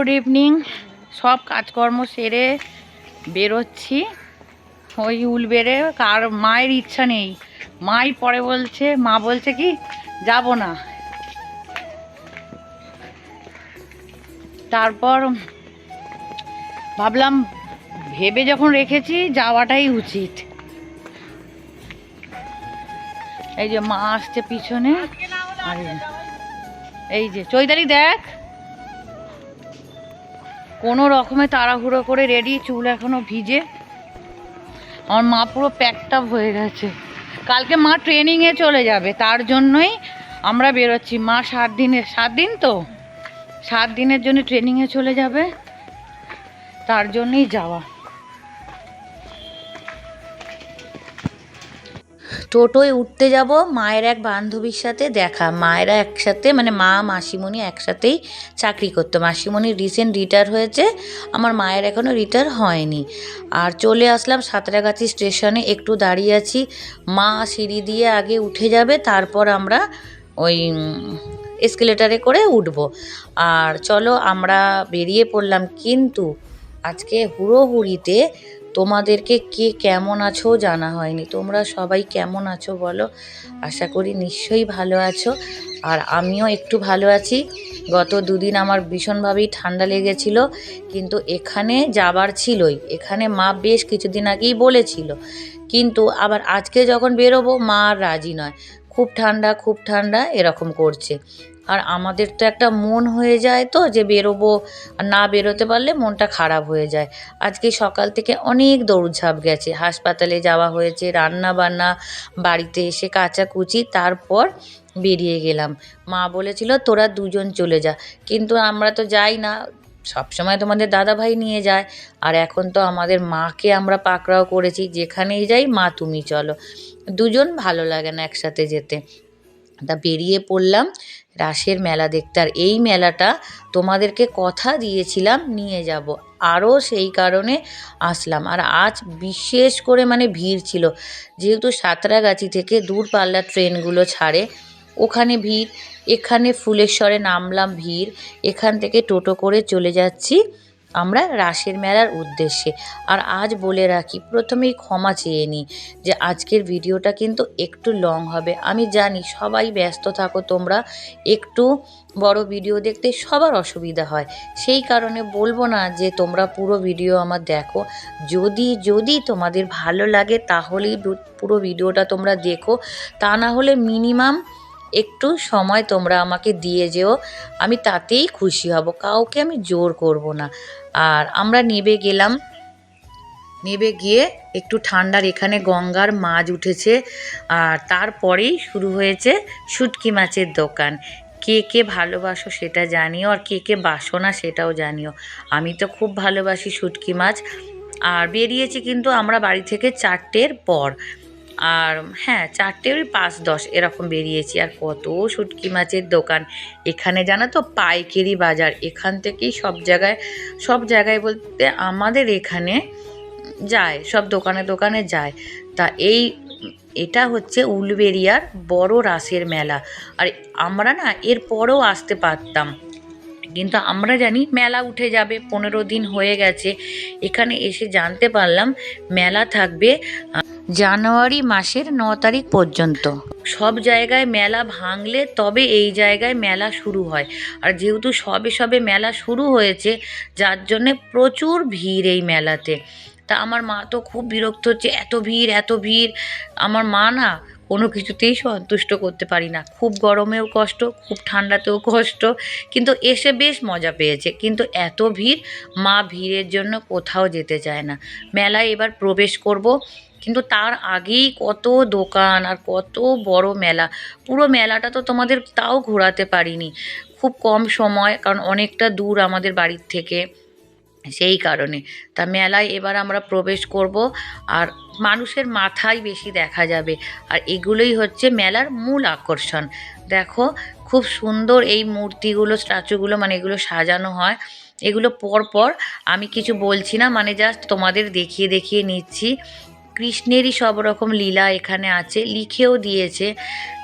Good evening. সব কাজকর্ম সেরে বেরোচ্ছি। ওই উল বেড়ে কার মায়ের ইচ্ছা নেই। মাই পরে বলছে, মা বলছে কি, যাব না। তারপর ভাবলাম, ভেবে যখন রেখেছি, যাওয়াটাই উচিত। এই যে মা আসছে পিছনে। আর এই- যে, চৈতালি দেখ। কোনো রকমে তাড়াহুড়ো করে রেডি চুল এখনও ভিজে। আমার মা পুরো প্যাকটাপ হয়ে গেছে। কালকে মা ট্রেনিংয়ে চলে যাবে, তার জন্যই আমরা বেরোচ্ছি। মা সাত দিনের সাত দিন তো? সাত দিনের জন্য ট্রেনিংয়ে চলে যাবে, তার জন্যই যাওয়া। টোটোয় উঠতে যাব, মায়ের এক বান্ধবীর সাথে দেখা। মায়েরা একসাথে মানে মা, মাসিমণি একসাথেই চাকরি করতো। মাসিমণি রিসেন্ট রিটায়ার হয়েছে, আমার মায়ের এখনও রিটায়ার হয়নি। আর চলে আসলাম সাঁতরাগাছি স্টেশনে, একটু দাঁড়িয়ে আছি। মা সিঁড়ি দিয়ে আগে উঠে যাবে, তারপর আমরা ওই এসকেলেটারে করে উঠব। আর চলো আমরা বেরিয়ে পড়লাম, কিন্তু আজকে হুড়োহুড়িতে তোমাদেরকে কে কেমন আছো জানা হয়নি। তোমরা সবাই কেমন আছো বলো? আশা করি নিশ্চয়ই ভালো আছো। আর আমিও একটু ভালো আছি। গত দুদিন আমার ভীষণভাবেই ঠান্ডা লেগেছিল, কিন্তু এখানে যাবার ছিলই। এখানে মা বেশ কিছুদিন আগেই বলেছিল। কিন্তু আবার আজকে যখন বেরোবো, মা আর রাজি নয়। খুব ঠান্ডা খুব ঠান্ডা, এরকম করছে। আর আমাদের তো একটা মন হয়ে যায় তো যে বেরোবো না বেরোতে পারলে মনটা খারাপ হয়ে যায়। আজকে সকাল থেকে অনেক দৌড়ঝাঁপ গেছে। হাসপাতালে যাওয়া হয়েছে রান্না বান্না বাড়িতে এসে কাচাকুচি, তারপর বেরিয়ে গেলাম। মা বলেছিল, তোরা দুজন চলে যা। কিন্তু আমরা তো যাই না। সবসময় তোমাদের দাদাভাই নিয়ে যায়। আর এখন তো আমাদের মাকে আমরা পাকড়াও করেছি। যেখানেই যাই, মা তুমি চলো। দুজন ভালো লাগে না একসাথে যেতে। তা বেরিয়ে পড়লাম। রাসের মেলা দেখতে। আর এই মেলাটা তোমাদেরকে কথা দিয়েছিলাম, নিয়ে যাব। আরও সেই কারণে আসলাম। আর আজ বিশেষ করে মানে ভিড় ছিল। যেহেতু সাঁতরাগাছি থেকে দূরপাল্লার ট্রেনগুলো ছাড়ে, ওখানে ভিড়, এখানে ফুলেশ্বরে নামলাম ভিড়, এখান থেকে টোটো করে চলে যাচ্ছি। আমরা রাসের মেলার উদ্দেশ্যে। আর আজ বলে রাখি, প্রথমেই ক্ষমা চেয়ে নিই যে আজকের ভিডিওটা কিন্তু একটু লং হবে। আমি জানি সবাই ব্যস্ত থাকো, তোমরা একটু বড় ভিডিও দেখতে সবার অসুবিধা হয়। সেই কারণে বলব না যে তোমরা পুরো ভিডিও আমার দেখো। যদি যদি তোমাদের ভালো লাগে তাহলেই পুরো ভিডিওটা তোমরা দেখো। তা না হলে মিনিমাম একটু সময় তোমরা আমাকে দিয়ে যেও, আমি তাতেই খুশি হব, কাউকে আমি জোর করব না। আর আমরা নেবে গেলাম, নেবে গিয়ে একটু ঠান্ডার এখানে গঙ্গার মাছ উঠেছে, আর তারপরেই শুরু হয়েছে শুটকি মাছের দোকান। কে কে ভালোবাসো সেটা জানিও, আর কে কে বাসো না সেটাও জানিও। আমি তো খুব ভালোবাসি শুটকি মাছ, আর বেরিয়েছি কিন্তু আমরা বাড়ি থেকে চারটের পর। আর হ্যাঁ চারটে ওই পাঁচ দশ এরকম বেরিয়েছি। আর কত শুটকি মাছের দোকান। এখানে জানো তো পাইকারি বাজার। এখান থেকেই সব জায়গায় সব জায়গায় বলতে আমাদের এখানে যায়, সব দোকানে দোকানে যায়। তা এই, এটা হচ্ছে উলবেরিয়ার বড় রাসের মেলা। আর আমরা না এর পরেও আসতে পারতাম। কিন্তু আমরা জানি মেলা উঠে যাবে, পনেরো দিন হয়ে গেছে। এখানে এসে জানতে পারলাম মেলা থাকবে জানুয়ারি মাসের ন তারিখ পর্যন্ত। সব জায়গায় মেলা ভাঙলে তবে এই জায়গায় মেলা শুরু হয়। আর যেহেতু সবে সবে মেলা শুরু হয়েছে, যার জন্যে প্রচুর ভিড় এই মেলাতে। তা আমার মা তো খুব বিরক্ত হচ্ছে, এত ভিড় এত ভিড়। আমার মা না কোনো কিছুতেই সন্তুষ্ট করতে পারি না। খুব গরমেও কষ্ট, খুব ঠান্ডাতেও কষ্ট, কিন্তু এসে বেশ মজা পেয়েছে। কিন্তু এত ভিড়, মা ভিড়ের জন্য কোথাও যেতে চায় না। মেলায় এবার প্রবেশ করব, কিন্তু তার আগেই কত দোকান আর কত বড় মেলা। পুরো মেলাটা তো তোমাদের তাও ঘোরাতে পারিনি। খুব কম সময়, কারণ অনেকটা দূর আমাদের বাড়ির থেকে। সেই কারণে। তা মেলায় এবার আমরা প্রবেশ করব আর মানুষের মাথায় বেশি দেখা যাবে। আর এগুলোই হচ্ছে মেলার মূল আকর্ষণ। দেখো, খুব সুন্দর এই মূর্তিগুলো, স্ট্যাচুগুলো মানে এগুলো সাজানো হয়। এগুলো পর পর আমি কিছু বলছি না মানে জাস্ট তোমাদের দেখিয়ে দেখিয়ে নিচ্ছি। কৃষ্ণেরই সব রকম লীলা এখানে আছে। লিখেও দিয়েছে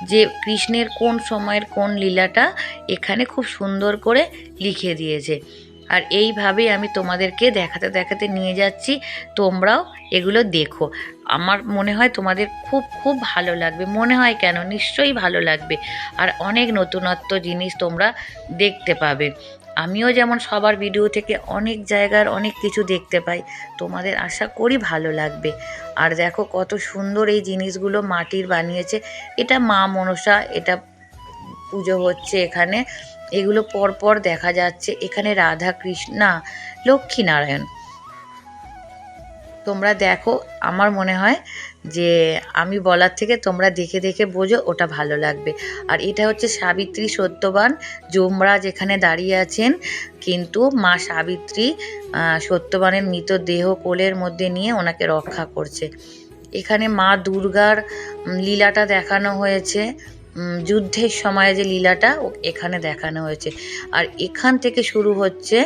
যে কৃষ্ণের কোন সময়ের কোন লীলাটা এখানে খুব সুন্দর করে লিখে দিয়েছে। আর এইভাবেই আমি তোমাদেরকে দেখাতে দেখাতে নিয়ে যাচ্ছি। তোমরাও এগুলো দেখো। আমার মনে হয় তোমাদের খুব খুব ভালো লাগবে। মনে হয় কেন? নিশ্চয়ই ভালো লাগবে। আর অনেক নতুনত্ব জিনিস তোমরা দেখতে পাবে। আমিও যেমন সবার ভিডিও থেকে অনেক জায়গার অনেক কিছু দেখতে পাই। তোমাদের আশা করি ভালো লাগবে। আর দেখো কত সুন্দর এই জিনিসগুলো মাটির বানিয়েছে। এটা মা মনসা, এটা পুজো হচ্ছে এখানে। এগুলো পরপর দেখা যাচ্ছে। এখানে রাধা কৃষ্ণা লক্ষ্মীনারায়ণ তোমরা দেখো, আমার মনে হয় যে আমি বলার থেকে তোমরা দেখে দেখে বোঝো, ওটা ভালো লাগবে। আর এটা হচ্ছে সাবিত্রী সত্যবান, যমরাজ এখানে দাঁড়িয়ে আছেন। কিন্তু মা সাবিত্রী সত্যবানের মৃতদেহ কোলের মধ্যে নিয়ে ওনাকে রক্ষা করছে। এখানে মা দুর্গার লীলাটা দেখানো হয়েছে। যুদ্ধের সময় যে লীলাটা এখানে দেখানো হয়েছে। আর এখান থেকে শুরু হচ্ছে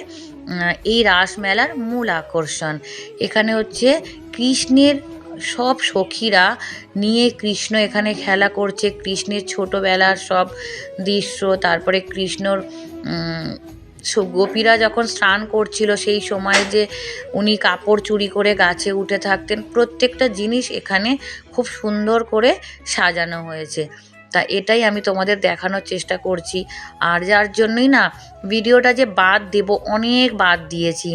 এই রাসমেলার মূল আকর্ষণ। এখানে হচ্ছে কৃষ্ণের সব সখীরা নিয়ে কৃষ্ণ এখানে খেলা করছে। কৃষ্ণের ছোটোবেলার সব দৃশ্য, তারপরে কৃষ্ণর গোপীরা যখন স্নান করছিল, সেই সময় যে উনি কাপড় চুরি করে গাছে উঠে থাকতেন, প্রত্যেকটা জিনিস এখানে খুব সুন্দর করে সাজানো হয়েছে। তা এটাই আমি তোমাদের দেখানোর চেষ্টা করছি। আর যার জন্যই না ভিডিওটা যে বাদ দেব, অনেক বাদ দিয়েছি।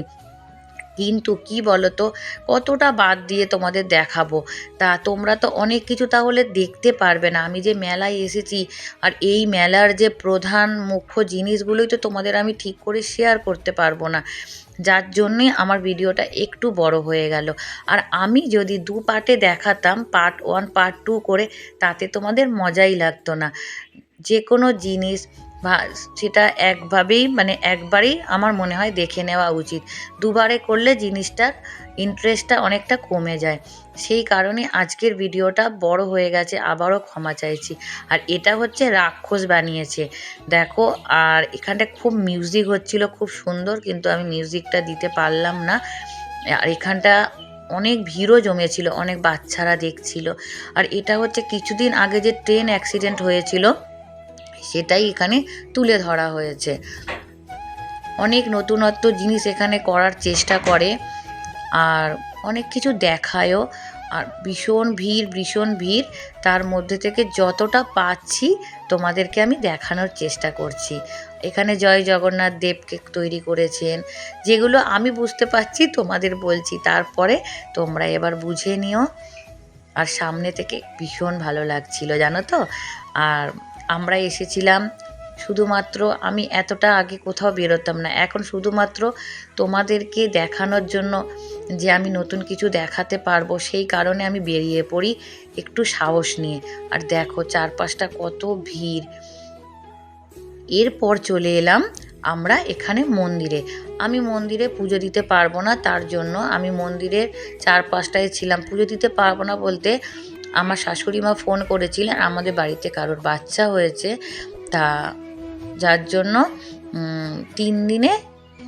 কিন্তু কি বলো তো কতটা বাদ দিয়ে তোমাদের দেখাবো। তা তোমরা তো অনেক কিছু তাহলে দেখতে পারবে না। আমি যে মেলায় এসেছি আর এই মেলার যে প্রধান মুখ্য জিনিসগুলোই তো তোমাদের আমি ঠিক করে শেয়ার করতে পারব না। যার জন্যই আমার ভিডিওটা একটু বড় হয়ে গেল। আর আমি যদি দু পার্টে দেখাতাম, পার্ট ওয়ান, পার্ট টু করে, তাতে তোমাদের মজাই লাগতো না। যে কোনো জিনিস সেটা একভাবেই মানে একবারেই আমার মনে হয় দেখে নেওয়া উচিত। দুবারে করলে জিনিসটার ইন্টারেস্টটা অনেকটা কমে যায়। সেই কারণে আজকের ভিডিওটা বড় হয়ে গেছে, আবারও ক্ষমা চাইছি। আর এটা হচ্ছে রাক্ষস বানিয়েছে। দেখো, আর এখানটা খুব মিউজিক হচ্ছিল, খুব সুন্দর, কিন্তু আমি মিউজিকটা দিতে পারলাম না। আর এখানটা অনেক ভিড়ও জমেছিল, অনেক বাচ্চারা দেখছিল। আর এটা হচ্ছে কিছুদিন আগে যে ট্রেন অ্যাক্সিডেন্ট হয়েছিল, সেটাই এখানে তুলে ধরা হয়েছে। অনেক নতুনত্ব জিনিস এখানে করার চেষ্টা করে। আর অনেক কিছু দেখায়ও। আর ভীষণ ভিড় ভীষণ ভিড়। তার মধ্যে থেকে যতটা পাচ্ছি, তোমাদেরকে আমি দেখানোর চেষ্টা করছি। এখানে জয় জগন্নাথ দেবকে তৈরি করেছেন। যেগুলো আমি বুঝতে পারছি, তোমাদের বলছি। তারপরে তোমরা এবার বুঝে নিও। আর সামনে থেকে ভীষণ ভালো লাগছিল, জানো তো? আর আমরা এসেছিলাম, শুধুমাত্র আমি এতটা আগে কোথাও বেরোতাম না। এখন শুধুমাত্র তোমাদেরকে দেখানোর জন্য যে আমি নতুন কিছু দেখাতে পারব, সেই কারণে আমি বেরিয়ে পড়ি একটু সাহস নিয়ে। আর দেখো, চারপাশটা কত ভিড়। এরপর চলে এলাম আমরা এখানে মন্দিরে। আমি মন্দিরে পুজো দিতে পারব না, তার জন্য আমি মন্দিরের চারপাশটায় ছিলাম। পুজো দিতে পারব না বলতে আমার শাশুড়ি মা ফোন করেছিলেন, আমাদের বাড়িতে কারোর বাচ্চা হয়েছে। তা, যার জন্য তিন দিনে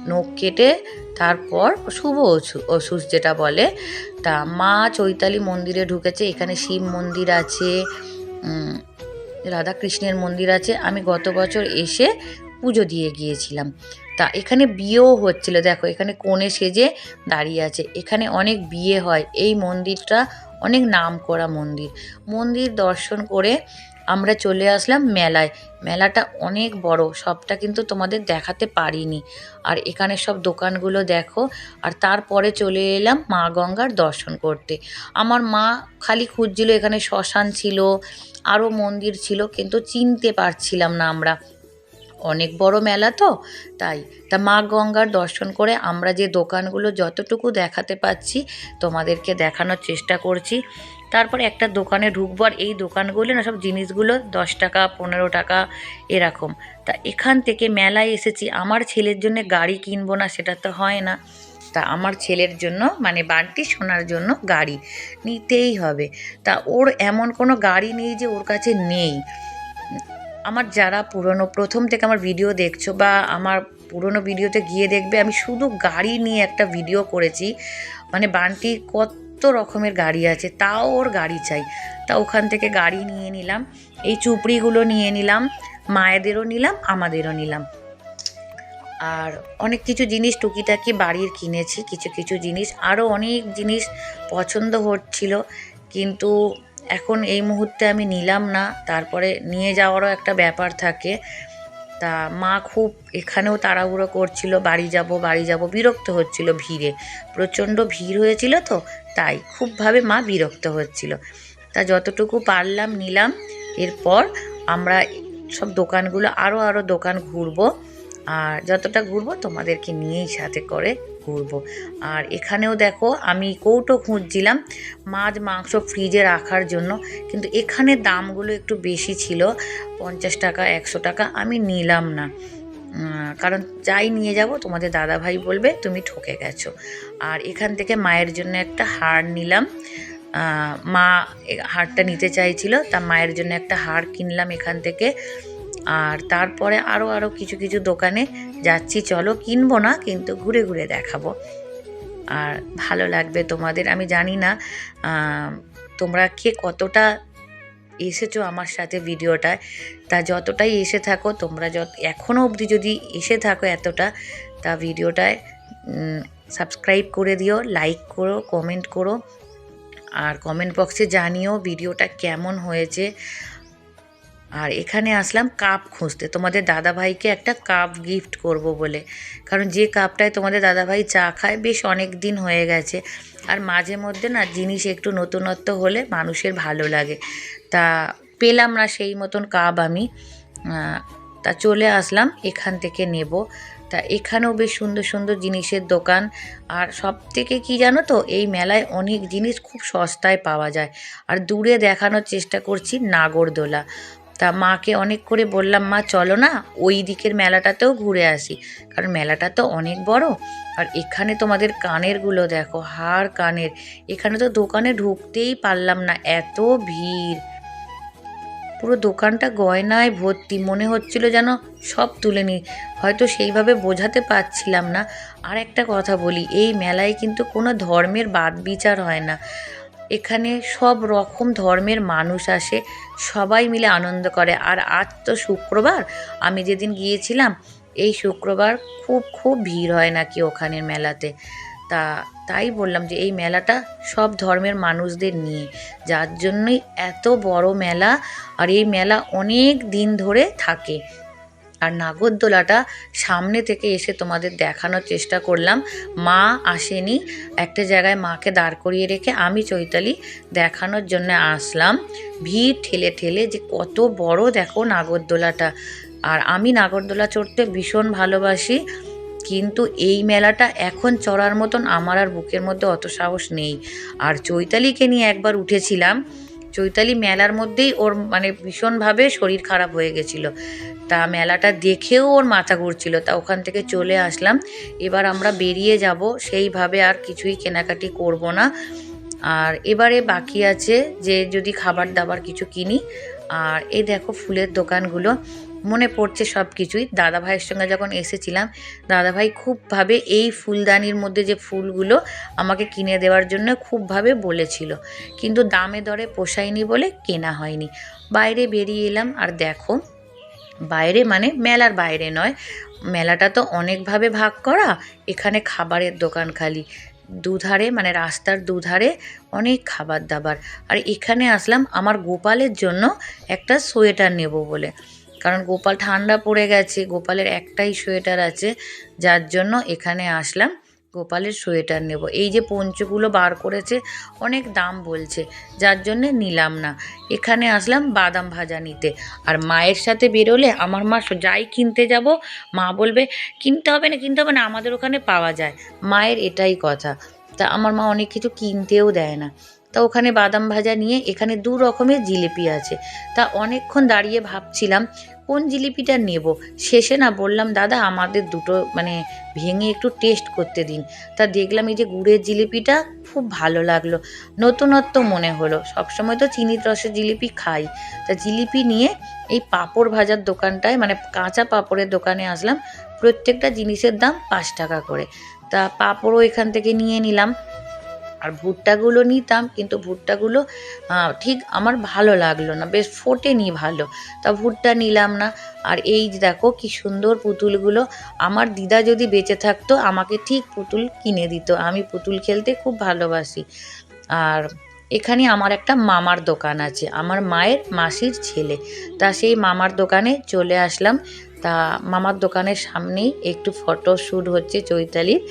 নখ কেটে তারপর শুভ অসু- অসুস যেটা বলে তা মা চৈতালি মন্দিরে ঢুকেছে এখানে শিব মন্দির আছে উম, রাধাকৃষ্ণের মন্দির আছে। আমি গত বছর এসে পুজো দিয়ে গিয়েছিলাম। তা এখানে বিয়েও হচ্ছিল। দেখো এখানে কোণে সেজে দাঁড়িয়ে আছে। এখানে অনেক বিয়ে হয়। এই মন্দিরটা অনেক নাম করা মন্দির। মন্দির দর্শন করে আমরা চলে আসলাম মেলায়। মেলাটা অনেক বড়, সবটা কিন্তু তোমাদের দেখাতে পারিনি। আর এখানে সব দোকানগুলো দেখো, আর তারপরে চলে এলাম মা গঙ্গার দর্শন করতে। আমার মা খালি খুঁজছিল, এখানে শ্মশান ছিল আরও মন্দির ছিল, কিন্তু চিনতে পারছিলাম না আমরা। অনেক বড় মেলা তো, তাই। তা মা গঙ্গার দর্শন করে আমরা যে দোকানগুলো যতটুকু দেখাতে পাচ্ছি, তোমাদেরকে দেখানোর চেষ্টা করছি। তারপর একটা দোকানে ঢুকবো আর এই দোকানগুলো না সব জিনিসগুলো দশ টাকা, পনেরো টাকা এরকম। তা এখান থেকে মেলায় এসেছি। আমার ছেলের জন্য গাড়ি কিনবো না, সেটা তো হয় না। তা আমার ছেলের জন্য মানে বাড়তি শোনার জন্য গাড়ি নিতেই হবে। তা ওর এমন কোনো গাড়ি নেই যে ওর কাছে নেই। আমার যারা পুরনো, প্রথম থেকে আমার ভিডিও দেখছ বা আমার পুরনো ভিডিওতে গিয়ে দেখবে, আমি শুধু গাড়ি নিয়ে একটা ভিডিও করেছি। মানে বান্টি কত রকমের গাড়ি আছে, তাও ওর গাড়ি চাই। তা ওখান থেকে গাড়ি নিয়ে নিলাম, এই চুপড়িগুলো নিয়ে নিলাম, মায়েদেরও নিলাম, আমাদেরও নিলাম। আর অনেক কিছু জিনিস টুকিটাকি বাড়ির কিনেছি, কিছু কিছু জিনিস, আরও অনেক জিনিস পছন্দ হচ্ছিল, কিন্তু এখন এই মুহূর্তে আমি নিলাম না, তারপরে নিয়ে যাওয়ারও একটা ব্যাপার থাকে। তা মা খুব এখানেও তাড়াহুড়ো করছিল, বাড়ি যাব বাড়ি যাব, বিরক্ত হচ্ছিল ভিড়ে। প্রচণ্ড ভিড় হয়েছিল তো, তাই খুবভাবে মা বিরক্ত হচ্ছিল। তা যতটুকু পারলাম নিলাম, এরপর আমরা সব দোকানগুলো আরও আরও দোকান ঘুরবো। আর যতটা ঘুরবো তোমাদেরকে নিয়েই সাথে করে ঘুরবো আর এখানেও দেখো আমি কৌটো খুঁজছিলাম মাছ, মাংস ফ্রিজে রাখার জন্য। কিন্তু এখানে দামগুলো একটু বেশি ছিল, পঞ্চাশ টাকা, একশো টাকা। আমি নিলাম না। কারণ যাই নিয়ে যাব, তোমাদের দাদা ভাই বলবে, তুমি ঠকে গেছো। আর এখান থেকে মায়ের জন্য একটা হার নিলাম। মা হারটা নিতে চাইছিল, তা মায়ের জন্য একটা হার কিনলাম এখান থেকে। আর তারপরে আরও আরও কিছু কিছু দোকানে যাচ্ছি। চলো, কিনবো না, কিন্তু ঘুরে ঘুরে দেখাবো। আর ভালো লাগবে তোমাদের, আমি জানি না তোমরা কে কতটা এসেছ আমার সাথে ভিডিওটায়। তা যতটাই এসে থাকো, তোমরা যত এখনও অবধি যদি এসে থাকো এতটা, তা ভিডিওটায় সাবস্ক্রাইব করে দিও লাইক করো কমেন্ট করো। আর কমেন্ট বক্সে জানিও ভিডিওটা কেমন হয়েছে। আর এখানে আসলাম কাপ খুঁজতে। তোমাদের দাদাভাইকে একটা কাপ গিফট করব বলে। কারণ যে কাপটায় তোমাদের দাদাভাই চা খায়, বেশ অনেক দিন হয়ে গেছে। আর মাঝে মধ্যে না জিনিস একটু নতুনত্ব হলে মানুষের ভালো লাগে। তা পেলাম না সেই মতন কাপ আমি। তা চলে আসলাম, এখান থেকে নেব। তা এখানেও বেশ সুন্দর সুন্দর জিনিসের দোকান। আর সব থেকে কি জানো তো, এই মেলায় অনেক জিনিস খুব সস্তায় পাওয়া যায়। আর দূরে দেখানোর চেষ্টা করছি নাগরদোলা। তা মাকে অনেক করে বললাম, মা, চলো না, ওই দিকের মেলাটাতেও ঘুরে আসি। কারণ মেলাটা তো অনেক বড়। আর এখানে তোমাদের কানেরগুলো দেখো, হার কানের। এখানে তো দোকানে ঢুকতেই পারলাম না, এত ভিড়। পুরো দোকানটা গয়নায় ভর্তি, মনে হচ্ছিল যেন সব তুলে নিই। হয়তো সেইভাবে বোঝাতে পারছিলাম না। আর একটা কথা বলি, এই মেলায় কিন্তু কোনো ধর্মের বাদ বিচার হয় না। এখানে সব রকম ধর্মের মানুষ আসে, সবাই মিলে আনন্দ করে। আর আজ তো শুক্রবার, আমি যেদিন গিয়েছিলাম, এই শুক্রবার খুব খুব ভিড় হয় নাকি ওখানের মেলাতে। তা, তাই বললাম যে এই মেলাটা সব ধর্মের মানুষদের নিয়ে। যার জন্যই এত বড় মেলা, আর এই মেলা অনেক দিন ধরে থাকে। আর নাগরদোলাটা সামনে থেকে এসে তোমাদের দেখানোর চেষ্টা করলাম। মা আসেনি। একটা জায়গায় মাকে দাঁড় করিয়ে রেখে আমি চৈতালি দেখানোর জন্য আসলাম। ভিড় ঠেলে ঠেলে যে কত বড় দেখো নাগরদোলাটা। আর আমি নাগরদোলা চড়তে ভীষণ ভালোবাসি, কিন্তু এই মেলাটা এখন চড়ার মতন আমার আর বুকের মধ্যে অত সাহস নেই। আর চৈতালিকে নিয়ে একবার উঠেছিলাম চৈতালি মেলার মধ্যেই ওর মানে ভীষণভাবে শরীর খারাপ হয়ে গেছিল। তা মেলাটা দেখেও ওর মাথা ঘুরছিল। তা ওখান থেকে চলে আসলাম। এবার আমরা বেরিয়ে যাব। সেইভাবে আর কিছুই কেনাকাটি করব না। আর এবারে বাকি আছে যে যদি খাবার দাবার কিছু কিনি। আর এই দেখো ফুলের দোকানগুলো। মনে পড়ছে সব কিছুই দাদা ভাইয়ের সঙ্গে যখন এসেছিলাম দাদা ভাই খুবভাবে এই ফুলদানির মধ্যে যে ফুলগুলো আমাকে কিনে দেওয়ার জন্য খুবভাবে বলেছিল। কিন্তু দামে দরে পোষায়নি বলে কেনা হয়নি। বাইরে বেরিয়ে এলাম, আর দেখো, বাইরে মানে মেলার বাইরে নয়। মেলাটা তো অনেকভাবে ভাগ করা, এখানে খাবারের দোকান খালি। দুধারে মানে রাস্তার দুধারে অনেক খাবার দাবার। আর এখানে আসলাম আমার গোপালের জন্য একটা সোয়েটার নেব বলে। কারণ গোপাল ঠান্ডা পড়ে গেছে, গোপালের একটাই সোয়েটার আছে, যার জন্য এখানে আসলাম, গোপালের সোয়েটার নেব। এই যে পঞ্চগুলো বার করেছে, অনেক দাম বলছে, যার জন্যে নিলাম না। এখানে আসলাম বাদাম ভাজা নিতে। আর মায়ের সাথে বেরোলে আমার মা যাই কিনতে যাব, মা বলবে, কিনতে হবে না, কিনতে হবে না, আমাদের ওখানে পাওয়া যায়। মায়ের এটাই কথা। তা আমার মা অনেক কিছু কিনতেও দেয় না। তা ওখানে বাদাম ভাজা নিয়ে এখানে দু রকমের জিলিপি আছে। তা অনেকক্ষণ দাঁড়িয়ে ভাবছিলাম কোন জিলিপিটা নেব? শেষে না বললাম, দাদা, আমাদের দুটো মানে ভেঙে একটু টেস্ট করতে দিন। তা দেখলাম এই যে গুড়ের জিলিপিটা খুব ভালো লাগল, নতুনত্ব মনে হলো। সবসময় তো চিনির রসের জিলিপি খাই। তা জিলিপি নিয়ে এই পাঁপড় ভাজার দোকানটায় মানে কাঁচা পাঁপড়ের দোকানে আসলাম, প্রত্যেকটা জিনিসের দাম পাঁচ টাকা করে। তা পাঁপড়ও এখান থেকে নিয়ে নিলাম। আর ভুট্টাগুলো নিতাম, কিন্তু ভুট্টাগুলো ঠিক আমার ভালো লাগল না, বেশ ফোটেনি ভালো। তা ভুট্টা নিলাম না। আর এই দেখো কি সুন্দর পুতুলগুলো, আমার দিদা যদি বেঁচে থাকতো, আমাকে ঠিক পুতুল কিনে দিত। আমি পুতুল খেলতে খুব ভালোবাসি। আর এখানে আমার একটা মামার দোকান আছে, আমার মায়ের মাসির ছেলে। তা সেই মামার দোকানে চলে আসলাম। তা মামার দোকানের সামনেই একটু ফটো শ্যুট হচ্ছে চৈতালির।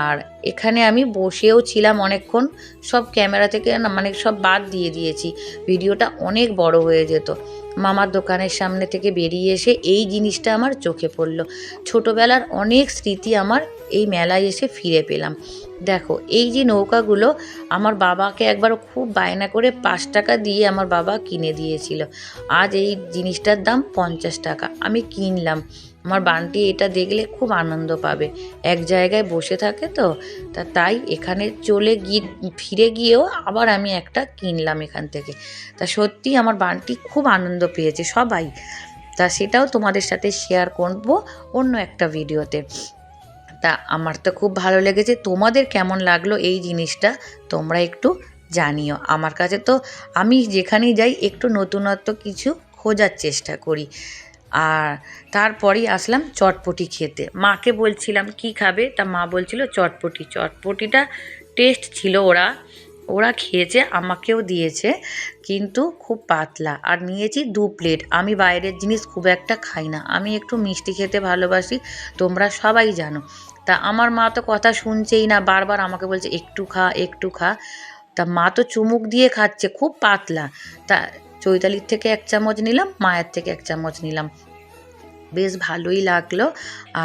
আর এখানে আমি বসেও ছিলাম অনেকক্ষণ। সব ক্যামেরা থেকে মানে সব বাদ দিয়ে দিয়েছি। ভিডিওটা অনেক বড় হয়ে যেত। মামার দোকানের সামনে থেকে বেরিয়ে এসে এই জিনিসটা আমার চোখে পড়ল। ছোটোবেলার অনেক স্মৃতি আমার এই মেলায় এসে ফিরে পেলাম। দেখো, এই যে নৌকাগুলো আমার বাবাকে একবার খুব বায়না করে পাঁচ টাকা দিয়ে আমার বাবা কিনে দিয়েছিল। আজ এই জিনিসটার দাম পঞ্চাশ টাকা। আমি কিনলাম। আমার বান্টি এটা দেখলে খুব আনন্দ পাবে। এক জায়গায় বসে থাকে তো, তা তাই এখানে চলে গিয়ে, ফিরে গিয়েও আবার আমি একটা কিনলাম এখান থেকে। তা সত্যি আমার বান্টি খুব আনন্দ পেয়েছে সবাই। তা সেটাও তোমাদের সাথে শেয়ার করব অন্য একটা ভিডিওতে। তা আমার তো খুব ভালো লেগেছে। তোমাদের কেমন লাগল এই জিনিসটা তোমরা একটু জানিও। আমার কাছে তো আমি যেখানেই যাই একটু নতুনত্ব কিছু খোঁজার চেষ্টা করি। আর তারপরেই আসলাম চটপটি খেতে। মাকে বলছিলাম, কি খাবে? তা মা বলছিল, চটপটি। চটপটিটা টেস্ট ছিল ওরা ওরা খেয়েছে, আমাকেও দিয়েছে, কিন্তু খুব পাতলা। আর নিয়েছি দু প্লেট আমি বাইরের জিনিস খুব একটা খাই না। আমি একটু মিষ্টি খেতে ভালোবাসি, তোমরা সবাই জানো। তা আমার মা তো কথা শুনছেই না, বারবার আমাকে বলছে, একটু খা একটু খা। তা মা তো চুমুক দিয়ে খাচ্ছে, খুব পাতলা। তা চৈতালির থেকে এক চামচ নিলাম, মায়ের থেকে এক চামচ নিলাম। বেশ ভালোই লাগল।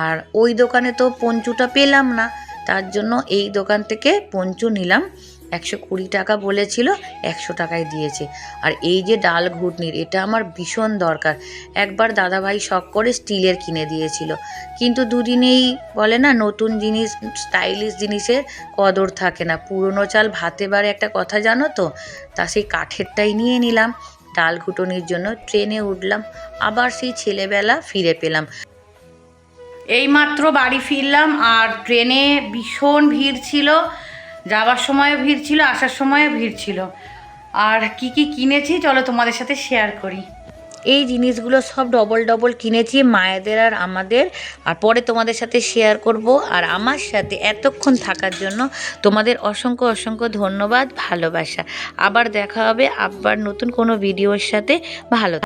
আর ওই দোকানে তো পঞ্চুটা পেলাম না, তার জন্য এই দোকান থেকে পঞ্চু নিলাম। একশো কুড়ি টাকা বলেছিল, একশো টাকায় দিয়েছে। আর এই যে ডাল ঘুটনির, এটা আমার ভীষণ দরকার। একবার দাদাভাই শখ করে স্টিলের কিনে দিয়েছিল। কিন্তু দুদিনেই বলে না, নতুন জিনিস, স্টাইলিশ জিনিসের কদর থাকে না। পুরনো চাল ভাতে বারে একটা কথা জানো তো? তা সেই কাঠেরটাই নিয়ে নিলাম। ডাল ঘুটনির জন্য ট্রেনে উঠলাম, আবার সেই ছেলেবেলা ফিরে পেলাম। এইমাত্র বাড়ি ফিরলাম আর ট্রেনে ভীষণ ভিড় ছিল, যাওয়ার সময়ও ভিড় ছিল, আসার সময়ও ভিড় ছিল। আর কি কি কিনেছি চলো তোমাদের সাথে শেয়ার করি। এই জিনিসগুলো সব ডবল ডবল কিনেছি, মায়েদের আর আমাদের। আর পরে তোমাদের সাথে শেয়ার করব। আর আমার সাথে এতক্ষণ থাকার জন্য তোমাদের অসংখ্য অসংখ্য ধন্যবাদ, ভালোবাসা। আবার দেখা হবে আবার নতুন কোনো ভিডিওর সাথে। ভালো